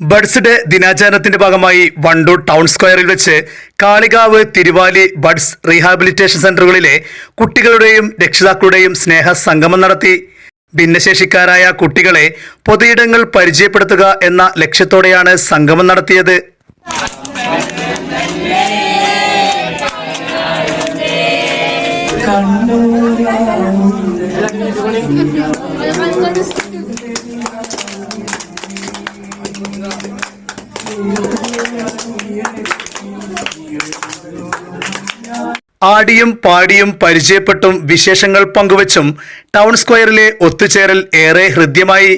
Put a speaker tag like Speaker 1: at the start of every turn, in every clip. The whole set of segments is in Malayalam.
Speaker 1: ബഡ്സ് ഡേ ദിനാചരണത്തിന്റെ ഭാഗമായി വണ്ടൂർ ടൗൺ സ്ക്വയറിൽ വെച്ച് കാളികാവ് തിരുവാലി ബഡ്സ് റീഹാബിലിറ്റേഷൻ സെന്ററുകളിലെ കുട്ടികളുടെയും രക്ഷിതാക്കളുടെയും സ്നേഹ സംഗമം നടത്തി. ഭിന്നശേഷിക്കാരായ കുട്ടികളെ പൊതുയിടങ്ങൾ പരിചയപ്പെടുത്തുക എന്ന ലക്ഷ്യത്തോടെയാണ് സംഗമം നടത്തിയത്. ആടിയും പാടിയും പരിചയപ്പെട്ടും വിശേഷങ്ങൾ പങ്കുവച്ചും ടൗൺ സ്ക്വയറിലെ ഒത്തുചേരൽ ഏറെ ഹൃദ്യമായി.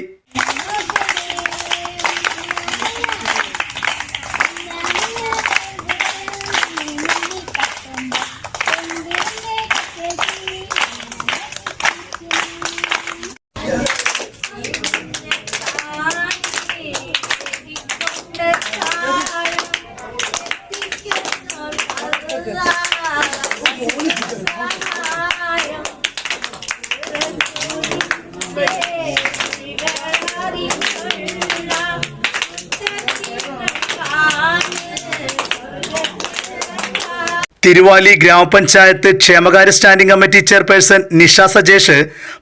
Speaker 1: തിരുവാലി ഗ്രാമപഞ്ചായത്ത് ക്ഷേമകാര്യ standing committee chairperson Nisha Sajesh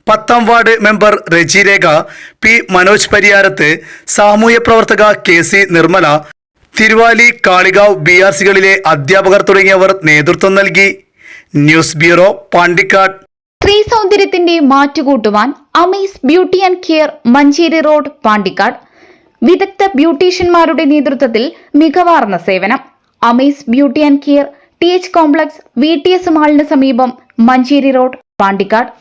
Speaker 1: പത്താം ward member Reji P Manoj Pariyarath സാമൂഹ്യ പ്രവർത്തക K C Nirmala Thiruvali Kalikavu B R സികളിലെ അധ്യാപകർ തുടങ്ങിയവർ നേതൃത്വം നൽകി. News bureau Pandikkad.
Speaker 2: സ്ത്രീ സൗന്ദര്യത്തിന്റെ മാറ്റുകൂട്ടുവാൻ amaze beauty and care Manjeri road Pandikkad. വിദഗ്ധ ബ്യൂട്ടീഷ്യന്മാരുടെ നേതൃത്വത്തിൽ മികവാർന്ന സേവനം. Amaze beauty and care T H complex V T S മാളിന് സമീപം മഞ്ചേരി റോഡ് പാണ്ടിക്കാട്.